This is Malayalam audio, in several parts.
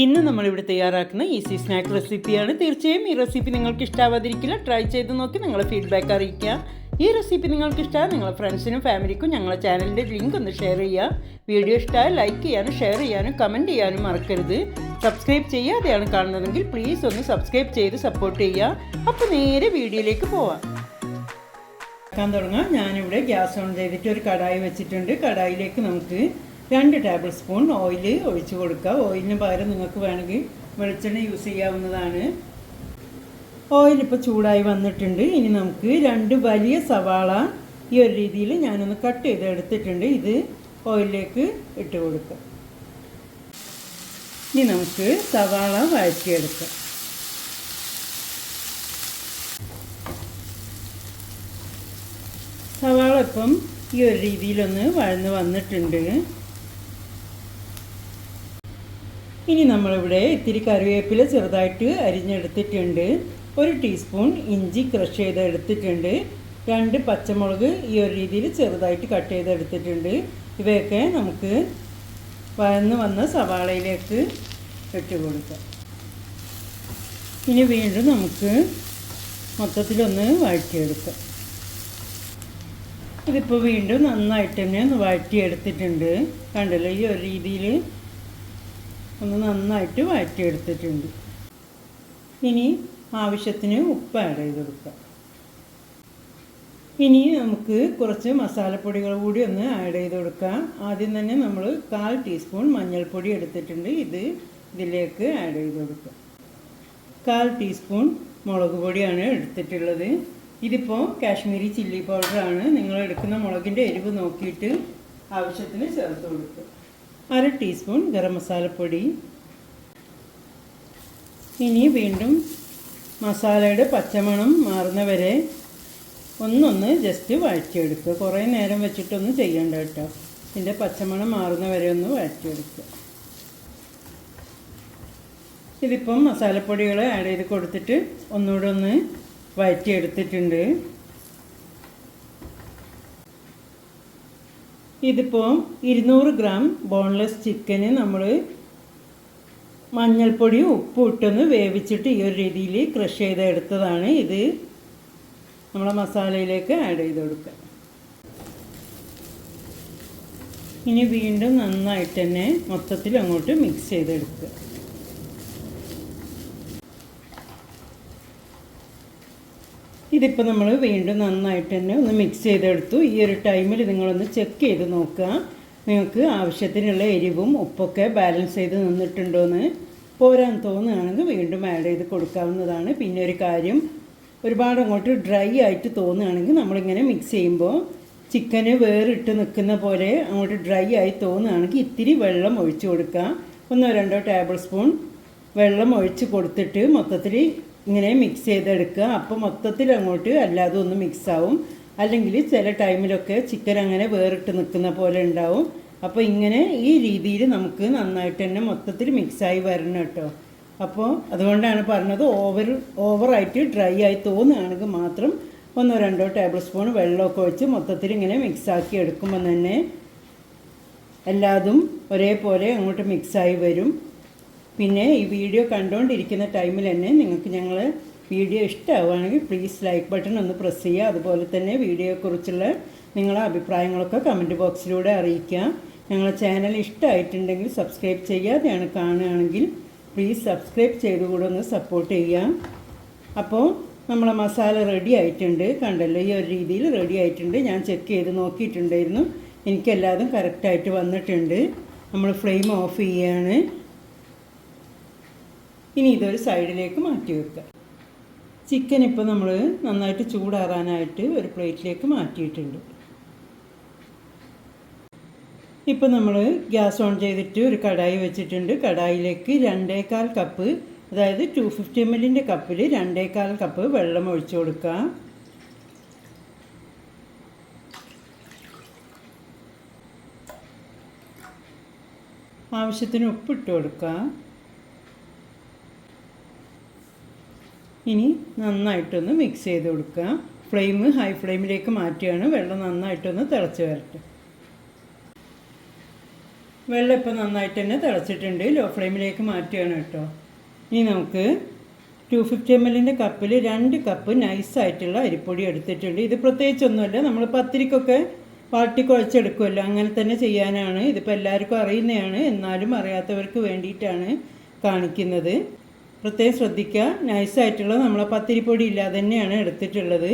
ഇന്ന് നമ്മളിവിടെ തയ്യാറാക്കുന്ന ഈസി സ്നാക്ക് റെസിപ്പിയാണ് തീർച്ചയായും ഈ റെസിപ്പി നിങ്ങൾക്ക് ഇഷ്ടാവാതിരിക്കില്ല. ട്രൈ ചെയ്ത് നോക്കി നിങ്ങളെ ഫീഡ്ബാക്ക് അറിയിക്കുക. ഈ റെസിപ്പി നിങ്ങൾക്ക് ഇഷ്ടമായ നിങ്ങളുടെ ഫ്രണ്ട്സിനും ഫാമിലിക്കും ഞങ്ങളെ ചാനലിന്റെ ലിങ്ക് ഒന്ന് ഷെയർ ചെയ്യുക. വീഡിയോ ഇഷ്ടമായ ലൈക്ക് ചെയ്യാനും ഷെയർ ചെയ്യാനും കമന്റ് ചെയ്യാനും മറക്കരുത്. സബ്സ്ക്രൈബ് ചെയ്യാതെയാണ് കാണുന്നതെങ്കിൽ പ്ലീസ് ഒന്ന് സബ്സ്ക്രൈബ് ചെയ്ത് സപ്പോർട്ട് ചെയ്യുക. അപ്പോൾ നേരെ വീഡിയോയിലേക്ക് പോവാം. ഉണ്ടാക്കാൻ തുടങ്ങാം. ഞാനിവിടെ ഗ്യാസ് ഓൺ ചെയ്തിട്ട് ഒരു കടായി വെച്ചിട്ടുണ്ട്. കടായിലേക്ക് നമുക്ക് രണ്ട് ടേബിൾ സ്പൂൺ ഓയിൽ ഒഴിച്ചു കൊടുക്കുക. ഓയിലിന് പകരം നിങ്ങൾക്ക് വേണമെങ്കിൽ വെളിച്ചെണ്ണ യൂസ് ചെയ്യാവുന്നതാണ്. ഓയിൽ ഇപ്പോൾ ചൂടായി വന്നിട്ടുണ്ട്. ഇനി നമുക്ക് രണ്ട് വലിയ സവാള ഈ ഒരു രീതിയിൽ ഞാനൊന്ന് കട്ട് ചെയ്ത് എടുത്തിട്ടുണ്ട്. ഇത് ഓയിലിലേക്ക് ഇട്ട് കൊടുക്കുക. ഇനി നമുക്ക് സവാള വഴറ്റിയെടുക്കാം. സവാള ഇപ്പം ഈ ഒരു രീതിയിലൊന്ന് വഴന്ന് വന്നിട്ടുണ്ട്. ഇനി നമ്മളിവിടെ ഇത്തിരി കറിവേപ്പില ചെറുതായിട്ട് അരിഞ്ഞെടുത്തിട്ടുണ്ട്. ഒരു ടീസ്പൂൺ ഇഞ്ചി ക്രഷ് ചെയ്ത് എടുത്തിട്ടുണ്ട് രണ്ട് പച്ചമുളക് ഈ ഒരു രീതിയിൽ ചെറുതായിട്ട് കട്ട് ചെയ്തെടുത്തിട്ടുണ്ട്. ഇവയൊക്കെ നമുക്ക് വഴന്ന് വന്ന സവാളയിലേക്ക് ഇട്ട് കൊടുക്കാം. ഇനി വീണ്ടും നമുക്ക് മൊത്തത്തിലൊന്ന് വഴറ്റിയെടുക്കാം. ഇതിപ്പോൾ വീണ്ടും നന്നായിട്ട് തന്നെ ഒന്ന് വഴറ്റിയെടുത്തിട്ടുണ്ട്. കണ്ടല്ലോ ഈ ഒരു രീതിയിൽ ഒന്ന് നന്നായിട്ട് വഴറ്റിയെടുത്തിട്ടുണ്ട്. ഇനി ആവശ്യത്തിന് ഉപ്പ് ആഡ് ചെയ്ത് കൊടുക്കാം ഇനി നമുക്ക് കുറച്ച് മസാലപ്പൊടികൾ കൂടി ഒന്ന് ആഡ് ചെയ്ത് കൊടുക്കാം ആദ്യം തന്നെ നമ്മൾ കാൽ ടീസ്പൂൺ മഞ്ഞൾപ്പൊടി എടുത്തിട്ടുണ്ട്. ഇത് ഇതിലേക്ക് ആഡ് ചെയ്ത് കൊടുക്കാം കാൽ ടീസ്പൂൺ മുളക് പൊടിയാണ് എടുത്തിട്ടുള്ളത്. ഇതിപ്പോൾ കാശ്മീരി ചില്ലി പൗഡറാണ് നിങ്ങൾ എടുക്കുന്ന മുളകിന്റെ എരിവ് നോക്കിയിട്ട് ആവശ്യത്തിന് ചേർത്ത് കൊടുക്കുക. അര ടീസ്പൂൺ ഗരം മസാലപ്പൊടി ഇനി വീണ്ടും മസാലയുടെ പച്ചമണം മാറുന്നവരെ ഒന്നൊന്ന് ജസ്റ്റ് വഴറ്റിയെടുക്കുക. കുറേ നേരം വെച്ചിട്ടൊന്നും ചെയ്യണ്ട കേട്ടോ. ഇതിന്റെ പച്ചമണം മാറുന്നവരെ ഒന്ന് വഴറ്റിയെടുക്കുക. ഇതിപ്പം മസാലപ്പൊടികൾ ആഡ് ചെയ്ത് കൊടുത്തിട്ട് ഒന്നുകൂടെ ഒന്ന് വഴറ്റിയെടുത്തിട്ടുണ്ട്. ഇതിപ്പോൾ ഇരുന്നൂറ് ഗ്രാം ബോൺലെസ് ചിക്കന് നമ്മൾ മഞ്ഞൾപ്പൊടി ഉപ്പ് ഇട്ടൊന്ന് വേവിച്ചിട്ട് ഈ ഒരു രീതിയിൽ ക്രഷ് ചെയ്ത് എടുത്തതാണ് ഇത്. നമ്മളെ മസാലയിലേക്ക് ആഡ് ചെയ്ത് കൊടുക്കുക ഇനി വീണ്ടും നന്നായിട്ട് തന്നെ മൊത്തത്തിൽ അങ്ങോട്ട് മിക്സ് ചെയ്തെടുക്കുക. ഇതിപ്പോൾ നമ്മൾ വീണ്ടും നന്നായിട്ട് തന്നെ ഒന്ന് മിക്സ് ചെയ്തെടുത്തു. ഈ ഒരു ടൈമിൽ നിങ്ങളൊന്ന് ചെക്ക് ചെയ്ത് നോക്കുക. നിങ്ങൾക്ക് ആവശ്യത്തിനുള്ള എരിവും ഉപ്പൊക്കെ ബാലൻസ് ചെയ്ത് നിന്നിട്ടുണ്ടോയെന്ന് പോരാൻ തോന്നുകയാണെങ്കിൽ വീണ്ടും ആഡ് ചെയ്ത് കൊടുക്കാവുന്നതാണ്. പിന്നെ ഒരു കാര്യം ഒരുപാട് അങ്ങോട്ട് ഡ്രൈ ആയിട്ട് തോന്നുകയാണെങ്കിൽ നമ്മളിങ്ങനെ മിക്സ് ചെയ്യുമ്പോൾ ചിക്കന് വേറിട്ട് നിൽക്കുന്ന പോലെ അങ്ങോട്ട് ഡ്രൈ ആയി തോന്നുകയാണെങ്കിൽ ഇത്തിരി വെള്ളം ഒഴിച്ചു കൊടുക്കുക. ഒന്നോ രണ്ടോ ടേബിൾ സ്പൂൺ വെള്ളം ഒഴിച്ച് കൊടുത്തിട്ട് മൊത്തത്തിൽ ഇങ്ങനെ മിക്സ് ചെയ്തെടുക്കുക. അപ്പോൾ മൊത്തത്തിൽ അങ്ങോട്ട് അല്ലാതെ ഒന്ന് മിക്സാവും അല്ലെങ്കിൽ ചില ടൈമിലൊക്കെ ചിക്കൻ അങ്ങനെ വേറിട്ട് നിൽക്കുന്ന പോലെ ഉണ്ടാവും. അപ്പോൾ ഇങ്ങനെ ഈ രീതിയിൽ നമുക്ക് നന്നായിട്ട് തന്നെ മൊത്തത്തിൽ മിക്സായി വരണം കേട്ടോ. അപ്പോൾ അതുകൊണ്ടാണ് പറഞ്ഞത് ഓവർ ഓവറായിട്ട് ഡ്രൈ ആയി തോന്നുകയാണെങ്കിൽ മാത്രം ഒന്നോ രണ്ടോ ടേബിൾ സ്പൂൺ വെള്ളമൊക്കെ വെച്ച് മൊത്തത്തിൽ ഇങ്ങനെ മിക്സാക്കി എടുക്കുമ്പോൾ തന്നെ എല്ലാതും ഒരേപോലെ അങ്ങോട്ട് മിക്സായി വരും. പിന്നെ ഈ വീഡിയോ കണ്ടുകൊണ്ടിരിക്കുന്ന ടൈമിൽ തന്നെ നിങ്ങൾക്ക് ഞങ്ങൾ വീഡിയോ ഇഷ്ടമാവുകയാണെങ്കിൽ പ്ലീസ് ലൈക്ക് ബട്ടൺ ഒന്ന് പ്രസ് ചെയ്യുക. അതുപോലെ തന്നെ വീഡിയോയെക്കുറിച്ചുള്ള നിങ്ങളുടെ അഭിപ്രായങ്ങളൊക്കെ കമന്റ് ബോക്സിലൂടെ അറിയിക്കുക. ഞങ്ങളുടെ ചാനൽ ഇഷ്ടമായിട്ടുണ്ടെങ്കിൽ സബ്സ്ക്രൈബ് ചെയ്യാതെയാണ് കാണുകയാണെങ്കിൽ പ്ലീസ് സബ്സ്ക്രൈബ് ചെയ്തുകൂടെ ഒന്ന് സപ്പോർട്ട് ചെയ്യാം അപ്പോൾ നമ്മളെ മസാല റെഡി ആയിട്ടുണ്ട്. കണ്ടല്ലോ ഈ ഒരു രീതിയിൽ റെഡി ആയിട്ടുണ്ട്. ഞാൻ ചെക്ക് ചെയ്ത് നോക്കിയിട്ടുണ്ടായിരുന്നു. എനിക്കെല്ലാതും കറക്റ്റായിട്ട് വന്നിട്ടുണ്ട്. നമ്മൾ ഫ്ലെയിം ഓഫ് ചെയ്യുകയാണ് ഇനി ഇതൊരു സൈഡിലേക്ക് മാറ്റി വെക്കുക. ചിക്കൻ ഇപ്പോൾ നമ്മൾ നന്നായിട്ട് ചൂടാറാനായിട്ട് ഒരു പ്ലേറ്റിലേക്ക് മാറ്റിയിട്ടുണ്ട്. ഇപ്പോൾ നമ്മൾ ഗ്യാസ് ഓൺ ചെയ്തിട്ട് ഒരു കടായി വെച്ചിട്ടുണ്ട്. കടായിലേക്ക് രണ്ടേകാൽ കപ്പ് അതായത് ടു ഫിഫ്റ്റി എം എല്ലിന്റെ കപ്പിൽ രണ്ടേകാൽ കപ്പ് വെള്ളം ഒഴിച്ചു കൊടുക്കുക. ആവശ്യത്തിന് ഉപ്പിട്ട് കൊടുക്കുക. ഇനി നന്നായിട്ടൊന്ന് മിക്സ് ചെയ്ത് കൊടുക്കുക. ഫ്ലെയിം ഹൈ ഫ്ലെയിമിലേക്ക് മാറ്റുകയാണ് വെള്ളം നന്നായിട്ടൊന്ന് തിളച്ച് വരട്ടെ. വെള്ളം ഇപ്പം നന്നായിട്ട് തന്നെ തിളച്ചിട്ടുണ്ട്. ലോ ഫ്ലെയിമിലേക്ക് മാറ്റുകയാണ് കേട്ടോ. ഇനി നമുക്ക് ടു ഫിഫ്റ്റി എം എല്ലിന്റെ കപ്പിൽ രണ്ട് കപ്പ് നൈസായിട്ടുള്ള അരിപ്പൊടി എടുത്തിട്ടുണ്ട്. ഇത് പ്രത്യേകിച്ചൊന്നുമല്ല നമ്മൾ പത്തിരിക്കൊക്കെ വാട്ടി കുഴച്ചെടുക്കുമല്ലോ. അങ്ങനെ തന്നെ ചെയ്യാനാണ്. ഇതിപ്പോൾ എല്ലാവർക്കും അറിയുന്നതാണ്. എന്നാലും അറിയാത്തവർക്ക് വേണ്ടിയിട്ടാണ് കാണിക്കുന്നത്. പ്രത്യേകം ശ്രദ്ധിക്കുക. നൈസായിട്ടുള്ള നമ്മളെ പത്തിരിപ്പൊടി ഇല്ലാതെ തന്നെയാണ് എടുത്തിട്ടുള്ളത്.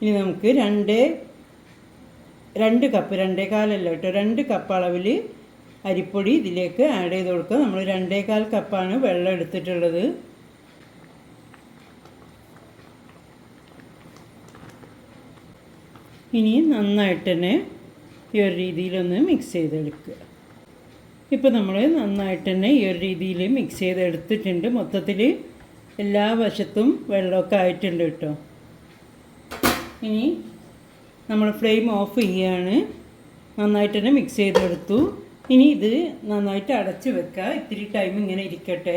ഇനി നമുക്ക് രണ്ട് രണ്ട് കപ്പ് രണ്ടേ കാലല്ല കേട്ടോ. രണ്ട് കപ്പ് അളവിൽ അരിപ്പൊടി ഇതിലേക്ക് ആഡ് ചെയ്ത് കൊടുക്കുക. നമ്മൾ രണ്ടേകാൽ കപ്പാണ് വെള്ളം എടുത്തിട്ടുള്ളത്. ഇനി നന്നായിട്ട് തന്നെ ഈ ഒരു രീതിയിലൊന്ന് മിക്സ് ചെയ്തെടുക്കുക. ഇപ്പോൾ നമ്മൾ നന്നായിട്ട് തന്നെ ഈ ഒരു രീതിയിൽ മിക്സ് ചെയ്ത് എടുത്തിട്ടുണ്ട് മൊത്തത്തിൽ എല്ലാ വശത്തും വെള്ളമൊക്കെ ആയിട്ടുണ്ട് കേട്ടോ. ഇനി നമ്മൾ ഫ്ലെയിം ഓഫ് ചെയ്യുകയാണ് നന്നായിട്ട് തന്നെ മിക്സ് ചെയ്തെടുത്തു. ഇനി ഇത് നന്നായിട്ട് അടച്ച് വെക്കുക ഇത്തിരി ടൈം ഇങ്ങനെ ഇരിക്കട്ടെ.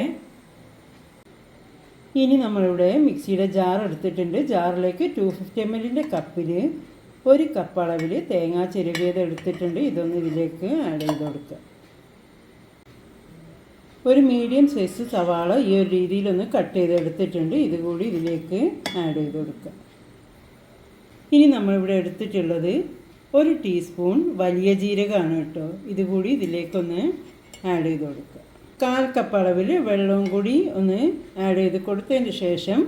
ഇനി നമ്മളിവിടെ മിക്സിയുടെ ജാർ എടുത്തിട്ടുണ്ട്. ജാറിലേക്ക് ടു ഫിഫ്റ്റി എം എല്ലിന്റെ കപ്പിൽ ഒരു കപ്പ് അളവിൽ തേങ്ങ ചെരുകിയത് എടുത്തിട്ടുണ്ട്. ഇതൊന്ന് ഇതിലേക്ക് ആഡ് ചെയ്ത് കൊടുക്കുക ഒരു മീഡിയം സൈസ് സവാള ഈ ഒരു രീതിയിലൊന്ന് കട്ട് ചെയ്തെടുത്തിട്ടുണ്ട്. ഇതുകൂടി ഇതിലേക്ക് ആഡ് ചെയ്ത് കൊടുക്കുക. ഇനി നമ്മളിവിടെ എടുത്തിട്ടുള്ളത് ഒരു ടീസ്പൂൺ വലിയ ജീരകമാണ് കേട്ടോ. ഇതുകൂടി ഇതിലേക്കൊന്ന് ആഡ് ചെയ്ത് കൊടുക്കുക. കാൽ കപ്പ് അളവിൽ വെള്ളവും കൂടി ഒന്ന് ആഡ് ചെയ്ത് കൊടുത്തതിന് ശേഷം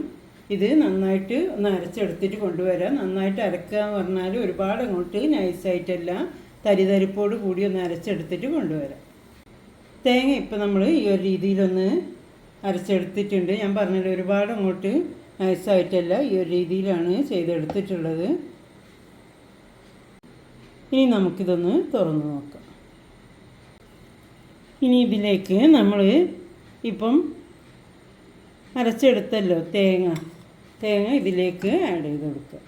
ഇത് നന്നായിട്ട് ഒന്ന് അരച്ചെടുത്തിട്ട് കൊണ്ടുവരാം. നന്നായിട്ട് അരക്കുക എന്ന് പറഞ്ഞാൽ ഒരുപാട് അങ്ങോട്ട് നൈസായിട്ടല്ല തരിതരിപ്പോട് കൂടി ഒന്ന് അരച്ചെടുത്തിട്ട് കൊണ്ടുവരാം. തേങ്ങ ഇപ്പം നമ്മൾ ഈ ഒരു രീതിയിലൊന്ന് അരച്ചെടുത്തിട്ടുണ്ട്. ഞാൻ പറഞ്ഞില്ല ഒരുപാട് അങ്ങോട്ട് നൈസായിട്ടല്ല ഈ ഒരു രീതിയിലാണ് ചെയ്തെടുത്തിട്ടുള്ളത്. ഇനി നമുക്കിതൊന്ന് തുറന്ന് നോക്കാം. ഇനി ഇതിലേക്ക് നമ്മൾ ഇപ്പം അരച്ചെടുത്തല്ലോ തേങ്ങ. തേങ്ങ ഇതിലേക്ക് ആഡ് ചെയ്ത് കൊടുക്കുക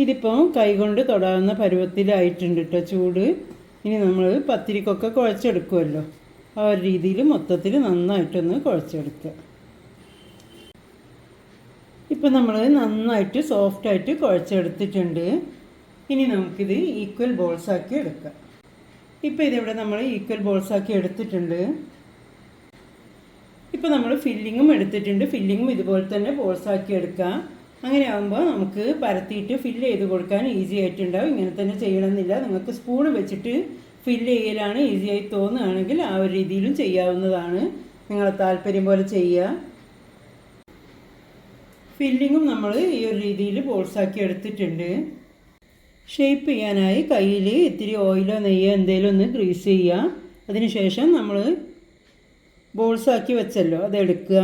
ഇതിപ്പോൾ കൈകൊണ്ട് തൊടാവുന്ന പരുവത്തിലായിട്ടുണ്ട് കേട്ടോ ചൂട്. ഇനി നമ്മൾ പത്തിരിക്കൊക്കെ കുഴച്ചെടുക്കുമല്ലോ ആ ഒരു രീതിയിൽ മൊത്തത്തിൽ നന്നായിട്ടൊന്ന് കുഴച്ചെടുക്കുക ഇപ്പം നമ്മൾ നന്നായിട്ട് സോഫ്റ്റായിട്ട് കുഴച്ചെടുത്തിട്ടുണ്ട്. ഇനി നമുക്കിത് ഈക്വൽ ബോൾസ് ആക്കി എടുക്കാം. ഇപ്പോൾ ഇതിവിടെ നമ്മൾ ഈക്വൽ ബോൾസ് ആക്കി എടുത്തിട്ടുണ്ട്. ഇപ്പോൾ നമ്മൾ ഫില്ലിങ്ങും എടുത്തിട്ടുണ്ട്. ഫില്ലിങ്ങും ഇതുപോലെ തന്നെ ബോൾസ് ആക്കി എടുക്കാം. അങ്ങനെ ആകുമ്പോൾ നമുക്ക് പരത്തിയിട്ട് ഫില്ല് ചെയ്ത് കൊടുക്കാൻ ഈസി ആയിട്ടുണ്ടാവും. ഇങ്ങനെ തന്നെ ചെയ്യണമെന്നില്ല. നിങ്ങൾക്ക് സ്പൂൺ വെച്ചിട്ട് ഫില്ല് ചെയ്യലാണ് ഈസി ആയി തോന്നുകയാണെങ്കിൽ ആ ഒരു രീതിയിലും ചെയ്യാവുന്നതാണ്. നിങ്ങളെ താല്പര്യം പോലെ ചെയ്യുക. ഫില്ലിങ്ങും നമ്മൾ ഈ ഒരു രീതിയിൽ ബോൾസാക്കി എടുത്തിട്ടുണ്ട്. ഷേപ്പ് ചെയ്യാനായി കയ്യിൽ ഇത്തിരി ഓയിലോ നെയ്യോ എന്തെങ്കിലും ഒന്ന് ഗ്രീസ് ചെയ്യുക. അതിനുശേഷം നമ്മൾ ബോൾസാക്കി വെച്ചല്ലോ. അതെടുക്കുക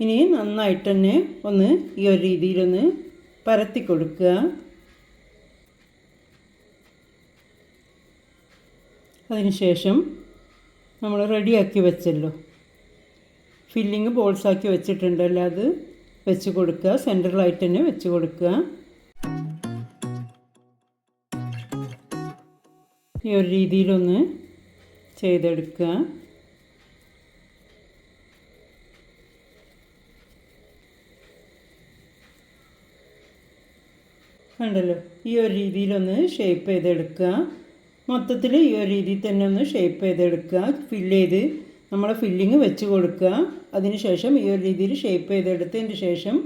ഇനി നന്നായിട്ട് തന്നെ ഒന്ന് ഈ ഒരു രീതിയിലൊന്ന് പരത്തി കൊടുക്കുക. അതിനുശേഷം നമ്മൾ റെഡിയാക്കി വെച്ചല്ലോ. ഫില്ലിങ് ബോൾസാക്കി വെച്ചിട്ടുണ്ടല്ലോ അത് വെച്ച് കൊടുക്കുക. സെന്ററിലായിട്ട് തന്നെ വെച്ച് കൊടുക്കുക. ഈ ഒരു രീതിയിലൊന്ന് ചെയ്തെടുക്കുക. കണ്ടല്ലോ? ഈ ഒരു രീതിയിലൊന്ന് ഷേപ്പ് ചെയ്തെടുക്കുക. മൊത്തത്തിൽ ഈ ഒരു രീതിയിൽ തന്നെ ഒന്ന് ഷേപ്പ് ചെയ്തെടുക്കുക. ഫില്ല് ചെയ്ത് നമ്മളെ ഫില്ലിങ് വെച്ച് കൊടുക്കുക. അതിനുശേഷം ഈ ഒരു രീതിയിൽ ഷേപ്പ് ചെയ്തെടുത്തതിന് ശേഷം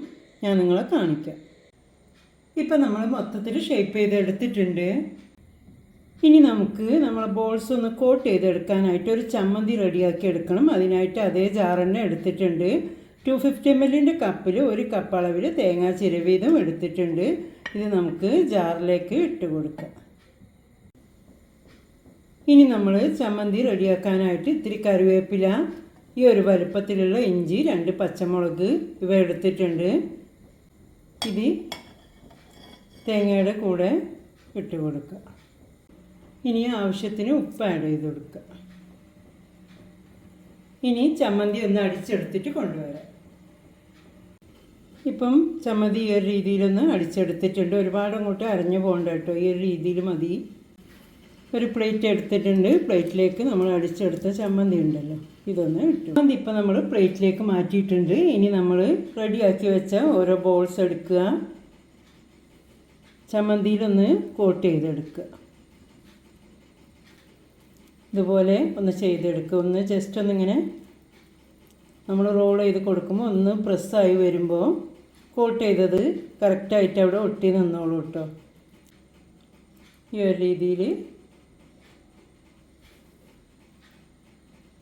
ഞാൻ നിങ്ങളെ കാണിക്കാം. ഇപ്പം നമ്മൾ മൊത്തത്തിൽ ഷേപ്പ് ചെയ്തെടുത്തിട്ടുണ്ട്. ഇനി നമുക്ക് നമ്മൾ ബോൾസ് ഒന്ന് കോട്ട് ചെയ്തെടുക്കാനായിട്ട് ഒരു ചമ്മന്തി റെഡിയാക്കി എടുക്കണം. അതിനായിട്ട് അതേ ജാറെണ്ണ എടുത്തിട്ടുണ്ട്. ടു ഫിഫ്റ്റി എം എല്ലിന്റെ കപ്പിൽ ഒരു കപ്പ് അളവിൽ തേങ്ങാ ചിരവീതം എടുത്തിട്ടുണ്ട്. ഇത് നമുക്ക് ജാറിലേക്ക് ഇട്ട് കൊടുക്കാം. ഇനി നമ്മൾ ചമ്മന്തി റെഡിയാക്കാനായിട്ട് ഇത്തിരി കറിവേപ്പില ഈ ഒരു വലുപ്പത്തിലുള്ള ഇഞ്ചി രണ്ട് പച്ചമുളക് ഇവ എടുത്തിട്ടുണ്ട്. ഇത് തേങ്ങയുടെ കൂടെ ഇട്ട് കൊടുക്കുക ഇനി ആവശ്യത്തിന് ഉപ്പ് ആഡ് ചെയ്ത് കൊടുക്കുക ഇനി ചമ്മന്തി ഒന്ന് അടിച്ചെടുത്തിട്ട് കൊണ്ടുവരാം. ഇപ്പം ചമ്മതി ഈ ഒരു രീതിയിലൊന്ന് അടിച്ചെടുത്തിട്ടുണ്ട്. ഒരുപാട് അങ്ങോട്ട് അരഞ്ഞു പോകണ്ട കേട്ടോ. ഈ ഒരു രീതിയിൽ മതി. ഒരു പ്ലേറ്റ് എടുത്തിട്ടുണ്ട്. പ്ലേറ്റിലേക്ക് നമ്മൾ അടിച്ചെടുത്ത ചമ്മന്തി ഉണ്ടല്ലോ. ഇതൊന്ന് ഇട്ടു. ചമ്മന്തി ഇപ്പം നമ്മൾ പ്ലേറ്റിലേക്ക് മാറ്റിയിട്ടുണ്ട്. ഇനി നമ്മൾ റെഡിയാക്കി വെച്ച ഓരോ ബോൾസ് എടുക്കുക. ചമ്മന്തിയിലൊന്ന് കോട്ട് ചെയ്തെടുക്കുക. ഇതുപോലെ ഒന്ന് ചെയ്തെടുക്കുക. ഒന്ന് ജസ്റ്റ് ഒന്നിങ്ങനെ നമ്മൾ റോൾ ചെയ്ത് കൊടുക്കുമ്പോൾ ഒന്ന് പ്രസ്സായി വരുമ്പോൾ കോട്ട് ചെയ്തത് കറക്റ്റായിട്ട് അവിടെ ഒട്ടി നിന്നോളൂ കേട്ടോ ഈ ഒരു രീതിയിൽ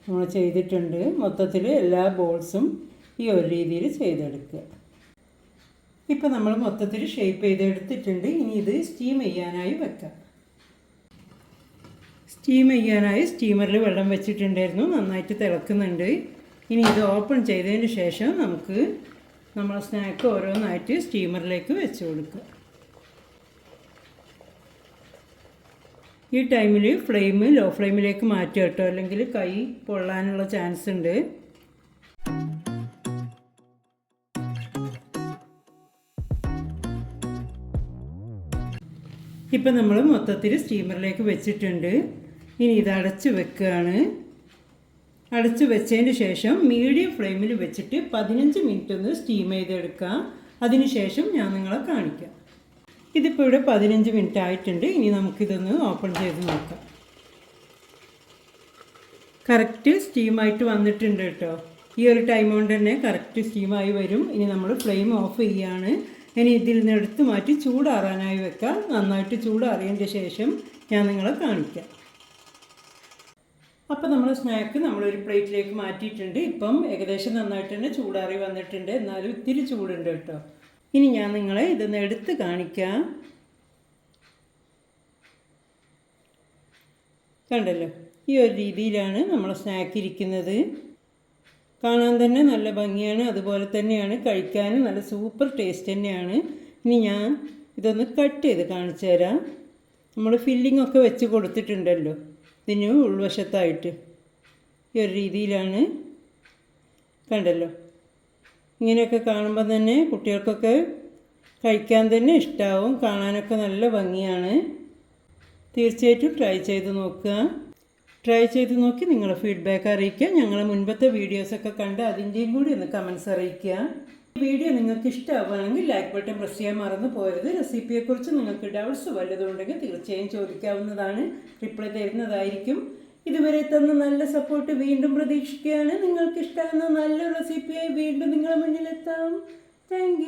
നമ്മൾ ചെയ്തിട്ടുണ്ട്. മൊത്തത്തിൽ എല്ലാ ബോൾസും ഈ ഒരു രീതിയിൽ ചെയ്തെടുക്കുക. ഇപ്പം നമ്മൾ മൊത്തത്തിൽ ഷേപ്പ് ചെയ്തെടുത്തിട്ടുണ്ട്. ഇനി ഇത് സ്റ്റീം ചെയ്യാനായി വെക്കാം. സ്റ്റീം ചെയ്യാനായി സ്റ്റീമറിൽ വെള്ളം വെച്ചിട്ടുണ്ടായിരുന്നു. നന്നായിട്ട് തിളക്കുന്നുണ്ട്. ഇനി ഇത് ഓപ്പൺ ചെയ്തതിന് ശേഷം നമുക്ക് നമ്മളെ സ്നാക്ക് ഓരോന്നായിട്ട് സ്റ്റീമറിലേക്ക് വെച്ച് കൊടുക്കുക. ഈ ടൈമിൽ ഫ്ലെയിം ലോ ഫ്ലെയിമിലേക്ക് മാറ്റുക കേട്ടോ. അല്ലെങ്കിൽ കൈ പൊള്ളാനുള്ള ചാൻസ് ഉണ്ട്. ഇപ്പം നമ്മൾ മൊത്തത്തിൽ സ്റ്റീമറിലേക്ക് വെച്ചിട്ടുണ്ട്. ഇനി ഇത് അടച്ച് വെക്കുകയാണ്. അടച്ച് വെച്ചതിന് ശേഷം മീഡിയം ഫ്ലെയിമിൽ വെച്ചിട്ട് പതിനഞ്ച് മിനിറ്റ് ഒന്ന് സ്റ്റീം ചെയ്തെടുക്കാം. അതിനുശേഷം ഞാൻ നിങ്ങളെ കാണിക്കാം. ഇതിപ്പോൾ ഇവിടെ പതിനഞ്ച് മിനിറ്റ് ആയിട്ടുണ്ട്. ഇനി നമുക്കിതൊന്ന് ഓപ്പൺ ചെയ്ത് നോക്കാം. കറക്റ്റ് സ്റ്റീമായിട്ട് വന്നിട്ടുണ്ട് കേട്ടോ. ഈ ഒരു ടൈം കൊണ്ട് തന്നെ കറക്റ്റ് സ്റ്റീമായി വരും. ഇനി നമ്മൾ ഫ്ലെയിം ഓഫ് ചെയ്യുകയാണ് ഇനി ഇതിൽ നിന്ന് എടുത്ത് മാറ്റി ചൂടാറാനായി വെക്കാം. നന്നായിട്ട് ചൂടാറിയതിന്റെ ശേഷം ഞാൻ നിങ്ങളെ കാണിക്കാം. അപ്പോൾ നമ്മൾ സ്നാക്ക് നമ്മളൊരു പ്ലേറ്റിലേക്ക് മാറ്റിയിട്ടുണ്ട്. ഇപ്പം ഏകദേശം നന്നായിട്ട് തന്നെ ചൂടാറി വന്നിട്ടുണ്ട്. എന്നാലും ഇത്തിരി ചൂടുണ്ട് കേട്ടോ. ഇനി ഞാൻ നിങ്ങളെ ഇതൊന്ന് എടുത്ത് കാണിക്കാം. കണ്ടല്ലോ? ഈ ഒരു രീതിയിലാണ് നമ്മൾ സ്നാക്ക് ഇരിക്കുന്നത്. കാണാൻ തന്നെ നല്ല ഭംഗിയാണ്. അതുപോലെ തന്നെയാണ് കഴിക്കാനും നല്ല സൂപ്പർ ടേസ്റ്റ് തന്നെയാണ്. ഇനി ഞാൻ ഇതൊന്ന് കട്ട് ചെയ്ത് കാണിച്ചു തരാം. നമ്മൾ ഫില്ലിംഗ് ഒക്കെ വെച്ച് കൊടുത്തിട്ടുണ്ടല്ലോ. ഇതിന് ഉൾവശത്തായിട്ട്. ഈ ഒരു രീതിയിലാണ് കണ്ടല്ലോ. ഇങ്ങനെയൊക്കെ കാണുമ്പോൾ തന്നെ കുട്ടികൾക്കൊക്കെ കഴിക്കാൻ തന്നെ ഇഷ്ടമാവും കാണാനൊക്കെ നല്ല ഭംഗിയാണ്. തീർച്ചയായിട്ടും ട്രൈ ചെയ്ത് നോക്കുക. ട്രൈ ചെയ്ത് നോക്കി നിങ്ങളുടെ ഫീഡ്ബാക്ക് അറിയിക്കുക. ഞങ്ങളെ മുൻപത്തെ വീഡിയോസൊക്കെ കണ്ട് അതിന്റെയും കൂടി ഒന്ന് കമൻസ് അറിയിക്കുക. വീഡിയോ നിങ്ങൾക്ക് ഇഷ്ടമാവുകയാണെങ്കിൽ ലൈക്ക് ബട്ടൺ പ്രസ് ചെയ്യാൻ മറന്നു പോരുത് റെസിപ്പിയെക്കുറിച്ച് നിങ്ങൾക്ക് ഡൗട്ട്സ് വല്ലതുണ്ടെങ്കിൽ തീർച്ചയായും ചോദിക്കാവുന്നതാണ്. റിപ്ലൈ തരുന്നതായിരിക്കും. ഇതുവരെ തന്ന നല്ല സപ്പോർട്ട് വീണ്ടും പ്രതീക്ഷിക്കുകയാണ്. നിങ്ങൾക്ക് ഇഷ്ടമാകുന്ന നല്ല റെസിപ്പിയായി വീണ്ടും നിങ്ങളുടെ മുന്നിലെത്താം. താങ്ക്